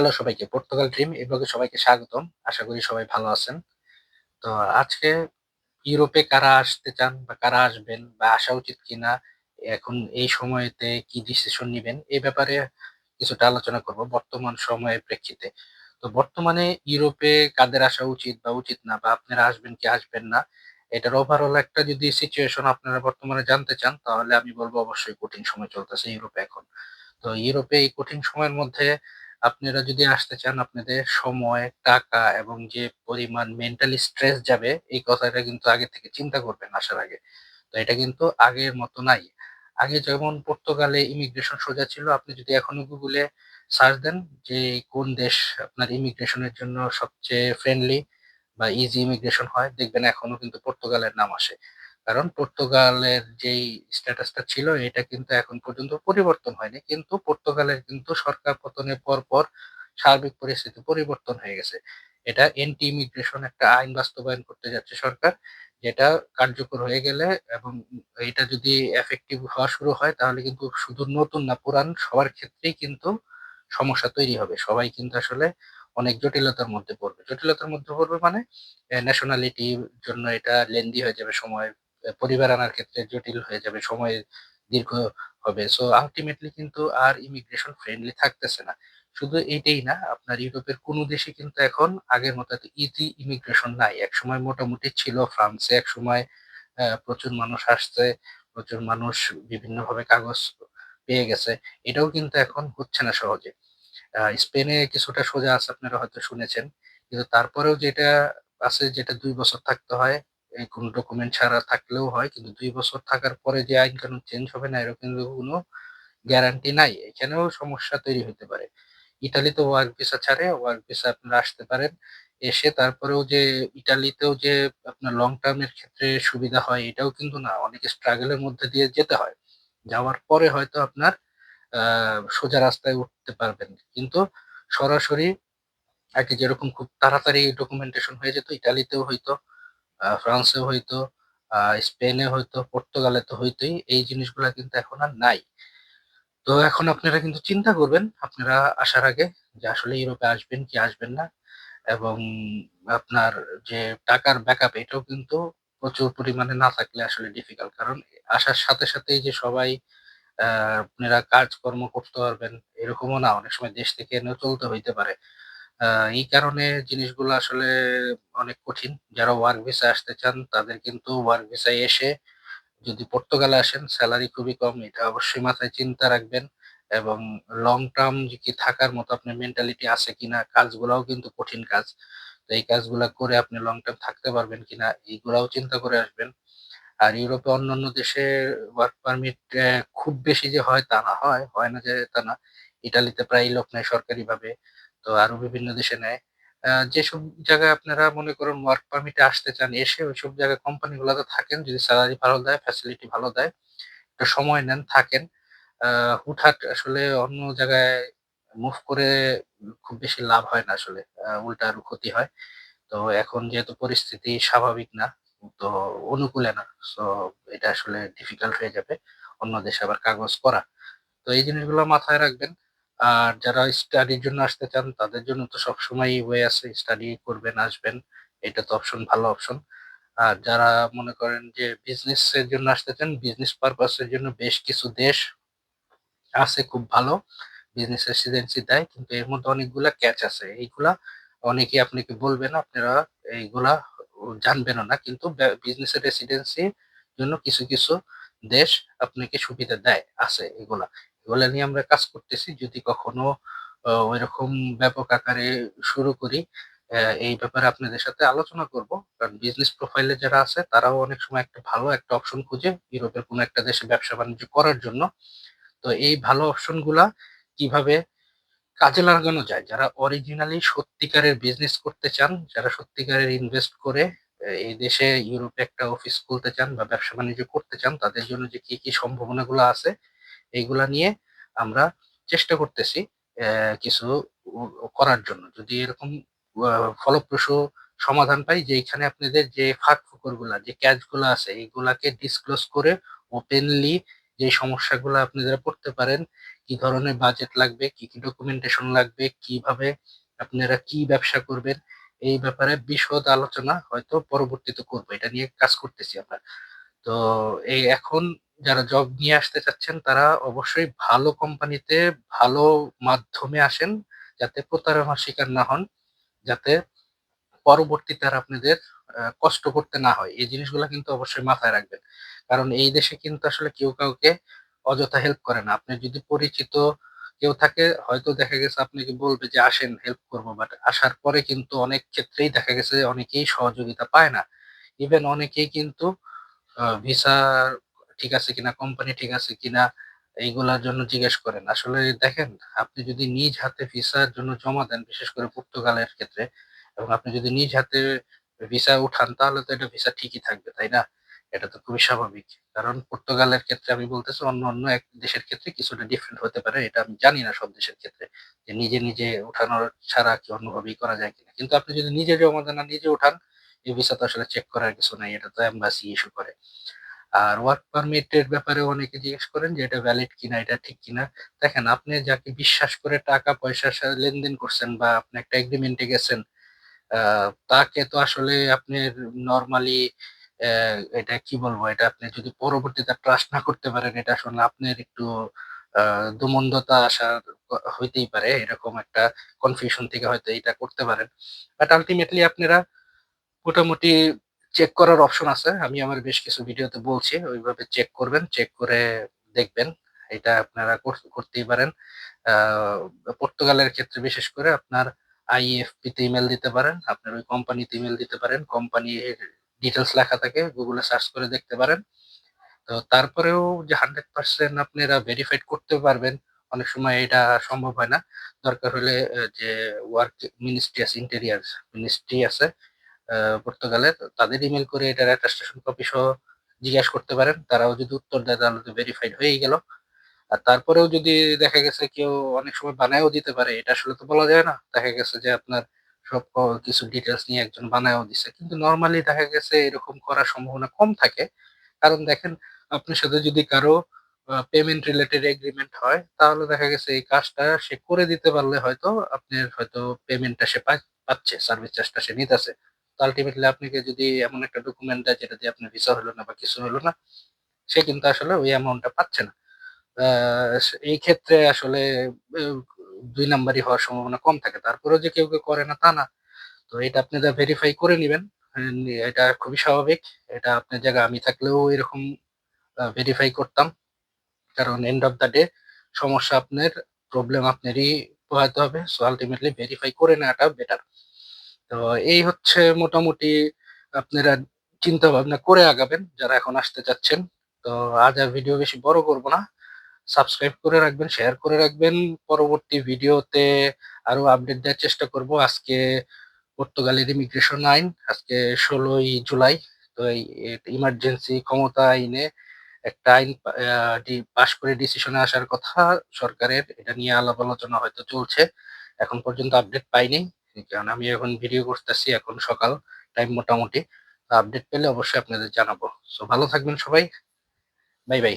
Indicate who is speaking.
Speaker 1: Hello সবাইকে, Portugal dream এই ব্লগে সবাইকে স্বাগতম। আশা করি সবাই ভালো আছেন। তো আজকে ইউরোপে কারা আসতে চান বা কারা আসবেন বা আসা উচিত কিনা, এখন এই সময়তে কি ডিসিশন নেবেন এই ব্যাপারে কিছুটা আলোচনা করব বর্তমান সময়ের প্রেক্ষিতে। তো বর্তমানে ইউরোপে কাদের আসা উচিত বা উচিত না বা আপনারা আসবেন কি আসবেন না, এটার ওভারঅল একটা যদি সিচুয়েশন আপনারা বর্তমানে জানতে চান, তাহলে আমি বলব অবশ্যই কঠিন সময় চলতেছে ইউরোপে এখন। তো ইউরোপে এই কঠিন সময়ের মধ্যে আপনারা যদি আসতে চান আপনাদের সময়, টাকা এবং যে পরিমাণ মেন্টালি স্ট্রেস যাবে এই কথাটা কিন্তু আগে থেকে চিন্তা করবেন আসার আগে। তো এটা কিন্তু আগের মতো নাই। আগে যেমন পর্তুগালে ইমিগ্রেশন সোজা ছিল আপনি যদি এখনও গুগলে সার্চ দেন যে কোন দেশ আপনার ইমিগ্রেশনের জন্য সবচেয়ে ফ্রেন্ডলি বা ইজি ইমিগ্রেশন হয় দেখবেন এখনও কিন্তু পর্তুগালের নাম আসে। কারণ পর্তুগালের যেই স্ট্যাটাসটা ছিল, এটা কিন্তু এখন পর্যন্ত পরিবর্তন হয়নি। কিন্তু পর্তুগালের কিন্তু সরকার পতনের পর পর সার্বিক পরিস্থিতি পরিবর্তন হয়ে গেছে। এটা এন্টি ইমিগ্রেশন একটা আইন বাস্তবায়ন করতে যাচ্ছে সরকার। যেটা কার্যকর হয়ে গেলে এবং এটা যদি এফেক্টিভ হওয়া শুরু হয়, তাহলে কিন্তু শুধু নতুন না, পুরান সবার ক্ষেত্রেই কিন্তু সমস্যা তৈরি হবে। সবাই কিন্তু আসলে অনেক জটিলতার মধ্যে পড়বে। জটিলতার মধ্যে পড়বে মানে ন্যাশনালিটির জন্য এটা লেন্দি হয়ে যাবে সময় পরিবার আনার ক্ষেত্রে জটিল হয়ে যাবে, সময় দীর্ঘ হবে। সো আলটিমেটলি কিন্তু আর ইমিগ্রেশন ফ্রেন্ডলি থাকতেছে না। শুধু এইটাই না, আপনার ইউরোপের কোনো দেশে কিন্তু এখন আগের মতো এত ইজি ইমিগ্রেশন নাই। একসময় মোটামুটি ছিল ফ্রান্সে একসময় আ প্রচুর মানুষ আসছে, প্রচুর মানুষ বিভিন্নভাবে কাগজ পেয়ে গেছে। এটাও কিন্তু এখন হচ্ছে না সহজে। স্পেনে কিছুটা সোজা আছে আপনারা হয়তো শুনেছেন। কিন্তু তারপরেও যেটা আছে যেটা দুই বছর থাকতে হয় কোন ডকুমেন্ট ছাড়া থাকলেও হয়। কিন্তু দুই বছর থাকার পরে যে আইন কানুন চেঞ্জ হবে না এরকম কোনো গ্যারান্টি নাই। এখানেও সমস্যা তৈরি হতে পারে। ইতালিতে ওয়ার্ক ভিসা ছাড়ে, ওয়ার্ক ভিসা আপনারা আসতে পারেন। এসে তারপরেও যে ইটালিতেও যে আপনার লং টার্ম এর ক্ষেত্রে সুবিধা হয় এটাও কিন্তু না। অনেক স্ট্রাগলের মধ্যে দিয়ে যেতে হয়। যাওয়ার পরে হয়তো আপনার সোজা রাস্তায় উঠতে পারবেন। কিন্তু সরাসরি আগে যেরকম খুব তাড়াতাড়ি ডকুমেন্টেশন হয়ে যেত ইটালিতেও হইতো। ফ্রান্সে হইতো, স্পেনে হইতো, পর্তুগালে তো হইতই। এই জিনিসগুলা কিন্তু এখন আর নাই। তো এখন আপনারা কিন্তু চিন্তা করবেন আপনারা আসার আগে যে আসলে ইউরোপে আসবেন কি আসবেন না এবং আপনার যে টাকার ব্যাকআপ এটাও কিন্তু প্রচুর পরিমাণে না থাকলে আসলে ডিফিকাল্ট। কারণ আসার সাথে সাথেই যে সবাই আ আপনারা কাজকর্ম করতে পারবেন এরকমও না। অনেক সময় দেশ থেকে এনেও চলতে হইতে পারে। এই কারণে জিনিসগুলো আসলে অনেক কঠিন। যারা ওয়ার্ক ভিসা আসতে চান তাদের কিন্তু ওয়ার্ক ভিসায় এসে যদি পর্তুগালে আসেন স্যালারি খুবই কম। এটা অবশ্যই মাথায় চিন্তা রাখবেন এবং লং টার্ম কি থাকার মতো আপনার মেন্টালিটি আছে কিনা, কাজগুলাও কিন্তু কঠিন কাজ। তো এই কাজগুলা করে আপনি লং টার্ম থাকতে পারবেন কিনা এইগুলাও চিন্তা করে আসবেন। আর ইউরোপে অন্যান্য দেশে ওয়ার্ক পারমিট খুব বেশি যে হয় তা না। হয়, হয় না যে তা না। ইটালিতে প্রায় লোক নেয় সরকারিভাবে। তো আরও বিভিন্ন দেশে নেয়। যেসব জায়গায় আপনারা মনে করেন ওয়ার্ক পারমিটে আসতে চান, এসে ওইসব জায়গায় কোম্পানি কোম্পানিগুলোতে থাকেন। যদি স্যালারি ভালো দেয়, ফ্যাসিলিটি ভালো দেয়, একটু সময় নেন, থাকেন। হুটহাট আসলে অন্য জায়গায় মুভ করে খুব বেশি লাভ হয় না আসলে। উল্টা আরও ক্ষতি হয়। তো এখন যেহেতু পরিস্থিতি স্বাভাবিক না, তো অনুকূলে না। সো এটা আসলে ডিফিকাল্ট হয়ে যাবে অন্য দেশে আবার কাগজ করা। তো এই জিনিসগুলো মাথায় রাখবেন। আর যারা স্টাডির জন্য আসতে চান তাদের জন্য তো সবসময়ই ওয়ে আছে। স্টাডি করবেন, আসবেন। এটা তো অপশন ভালো অপশন। আর যারা মনে করেন যে বিজনেস এর জন্য আসতে চান, বিজনেস পারপাস এর জন্য বেশ কিছু দেশ আছে খুব ভালো। বিজনেস রেসিডেন্সি দেয়। কিন্তু এর মধ্যে অনেকগুলা ক্যাচ আছে। এইগুলা অনেকেই আপনাকে বলবে না। আপনারা এইগুলা জানবেনও না। কিন্তু বিজনেস রেসিডেন্সির জন্য কিছু, কিছু দেশ আপনাকে সুবিধা দেয়, আছে এগুলা। এগুলা নিয়ে আমরা কাজ করতেছি। যদি কখনো অ ঐরকম ব্যাপক আকারে শুরু করি, এই ব্যাপারে আপনাদের সাথে আলোচনা করব। কারণ বিজনেস প্রোফাইল যারা আছে তারাও অনেক সময় একটা ভালো একটা অপশন খুঁজে ইউরোপের কোনো একটা দেশে ব্যবসা-বাণিজ্য করার জন্য। তো এই ভালো অপশনগুলা কীভাবে কাজে লাগানো যায়? যারা অরিজিনালি সত্যিকারের বিজনেস করতে চান, যারা সত্যিকারের ইনভেস্ট করে এই দেশে ইউরোপে একটা অফিস খুলতে চান বা ব্যবসা-বাণিজ্য করতে চান, তাদের জন্য যে কি, কি সম্ভাবনাগুলো আছে এইগুলা নিয়ে আমরা চেষ্টা করতেছি কিছু করার জন্য। যদি এরকম ফলপ্রসূ সমাধান পাই যেইখানে আপনাদের যে ফাঁক-ফোকরগুলা, যে ক্যাচগুলা আছে এইগুলাকে ডিসক্লোজ করে ওপেনলি যে সমস্যাগুলা আপনারা পড়তে পারেন কি ধরনের বাজেট লাগবে, কি, কি ডকুমেন্টেশন লাগবে, কীভাবে আপনারা কি ব্যবসা করবেন, এই ব্যাপারে বিশদ আলোচনা হয়তো পরবর্তীতে করব। এটা নিয়ে কাজ করতেছি আমরা। তো এই এখন যারা জব নিয়ে আসতে চাচ্ছেন তারা অবশ্যই ভালো কোম্পানিতে ভালো মাধ্যমে আসেন যাতে প্রতারণার শিকার না হন। যাতে পরবর্তীতে আর আপনাদের কষ্ট করতে না হয়। এই জিনিসগুলো কিন্তু অবশ্যই মাথায় রাখবেন। কারণ এই দেশে কিন্তু আসলে কেউ কাউকে অযথা হেল্প করে না। আপনি যদি পরিচিত কেউ থাকে হয়তো দেখা গেছে আপনাকে বলবে যে, "আসেন হেল্প করব বাট আসার পরে কিন্তু অনেক ক্ষেত্রেই দেখা গেছে অনেকেই সহযোগিতা পায় না। ইভেন অনেকেই কিন্তু আ ভিসা ঠিক আছে কিনা, কোম্পানি ঠিক আছে কিনা এইগুলার জন্য জিজ্ঞেস করেন। আসলে দেখেন আপনি যদি নিজ হাতে ভিসার জন্য জমা দেন, বিশেষ করে পর্তুগালের ক্ষেত্রে এবং আপনি যদি নিজ হাতে ভিসা উঠান তাহলে তো এটা ভিসা ঠিকই থাকবে, তাই না? এটা তো খুবই স্বাভাবিক। কারণ পর্তুগালের ক্ষেত্রে আমি বলতেছি অন্য, অন্য এক দেশের ক্ষেত্রে কিছুটা ডিফারেন্ট হতে পারে। এটা আমি জানি না সব দেশের ক্ষেত্রে। যে নিজে, নিজে উঠানোর ছাড়া কি অন্যভাবেই করা যায় কিনা। কিন্তু আপনি যদি নিজে জমা দেন নিজে উঠান, এই ভিসা তো আসলে চেক করার কিছু নাই। এটা তো এম্বাসি ইস্যু করে। আর ওয়ার্ক পারমিট এর ব্যাপারেও অনেকে জিজ্ঞেস করেন যে এটা ভ্যালিড কিনা, এটা ঠিক কিনা। দেখেন আপনি যাকে বিশ্বাস করে টাকা-পয়সার সা লেনদেন করছেন বা আপনি একটা এগ্রিমেন্টে গেছেন, তাকে তো আসলে আপনি নরমালি এটা কি বলব? এটা আপনি যদি পরবর্তীতে ট্রাস্ট না করতে পারেন, এটা আসলে আপনার একটু আ দোমন্ডতা আসার হইতেই পারে। এরকম একটা কনফিউশন থেকে হয়তো এটা করতে পারেন। বাট আলটিমেটলি আপনারা মোটামুটি চেক করার অপশন আছে। আমি আমার বেশ কিছু ভিডিওতে বলছি। ওইভাবে চেক করবেন। চেক করে দেখবেন। এটা আপনারা করতেই পারেন। পর্তুগালের ক্ষেত্রে বিশেষ করে আপনার IFP তে ইমেইল দিতে পারেন। আপনার ওই কোম্পানিতে ইমেল দিতে পারেন। কোম্পানির ডিটেলস লেখা থাকে। গুগলে সার্চ করে দেখতে পারেন। তো তারপরেও যে 100% আপনারা ভেরিফাইড করতে পারবেন, অনেক সময় এটা সম্ভব হয় না। দরকার হলে যে ওয়ার্ক মিনিস্ট্রি আছে, ইন্টেরিয়ার মিনিস্ট্রি আছে আ পর্তুগালের, তাদের ইমেল করে এটার অ্যাটাস্টেশন কপি সহ জিজ্ঞেস করতে পারেন। তারাও যদি উত্তর দেয় তাহলে তো ভেরিফাইড হয়েই গেল। আর তারপরেও যদি দেখা গেছে কেউ অনেক সময় বানায়ও দিতে পারে। এটা আসলে তো বলা যায় না। দেখা গেছে যে আপনার সব কিছু ডিটেলস নিয়ে একজন বানায়ও দিছে। কিন্তু নরমালি দেখা গেছে এরকম করার সম্ভাবনা কম থাকে। কারণ দেখেন আপনার সাথে যদি কারও পেমেন্ট রিলেটেড এগ্রিমেন্ট হয়, তাহলে দেখা গেছে এই কাজটা সে করে দিতে পারলে হয়তো আপনার হয়তো পেমেন্টটা সে পাচ্ছে, সার্ভিস চার্জটা সে নিতেছে। আল্টিমেটলি আপনাকে যদি এমন একটা ডকুমেন্ট দেয় যেটা দিয়ে আপনার ভিসা হলো না বা কিছু হলো না, সে কিন্তু আসলে ওই অ্যামাউন্টটা পাচ্ছে না। এই ক্ষেত্রে আসলে দুই নাম্বারই হওয়ার সম্ভাবনা কম থাকে। তারপরেও যে কেউ, কেউ করে না তা না। তো এটা আপনি যা ভেরিফাই করে নিবেন। এন এটা খুবই স্বাভাবিক। এটা আপনার জায়গায় আমি থাকলেও এরকম ভেরিফাই করতাম। কারণ এন্ড অফ দ্যা ডে সমস্যা আপনার, প্রবলেম আপনারই পোহাতে হবে। সো আল্টিমেটলি ভেরিফাই করে নেওয়াটা বেটার। তো এই হচ্ছে মোটামুটি আপনারা চিন্তা ভাবনা করে আগাবেন যারা এখন আসতে চাচ্ছেন। তো আজ আর ভিডিও বেশি বড় করব না। সাবস্ক্রাইব করে রাখবেন, শেয়ার করে রাখবেন। পরবর্তী ভিডিওতে আরও আপডেট দেওয়ার চেষ্টা করব। আজকে পর্তুগালের ইমিগ্রেশন আইন আজকে ১৬ই জুলাই। তো এই ইমার্জেন্সি ক্ষমতা আইনে একটা আইন পা আ ডি পাস করে ডিসিশনে আসার কথা সরকারের। এটা নিয়ে আলাপ আলোচনা হয়তো চলছে। এখন পর্যন্ত আপডেট পাইনি। কারণ আমি এখন ভিডিও করতেছি এখন সকাল টাইম মোটামুটি। আপডেট পেলে অবশ্যই আপনাদের জানাব। সো ভালো থাকবেন সবাই। Bye, bye.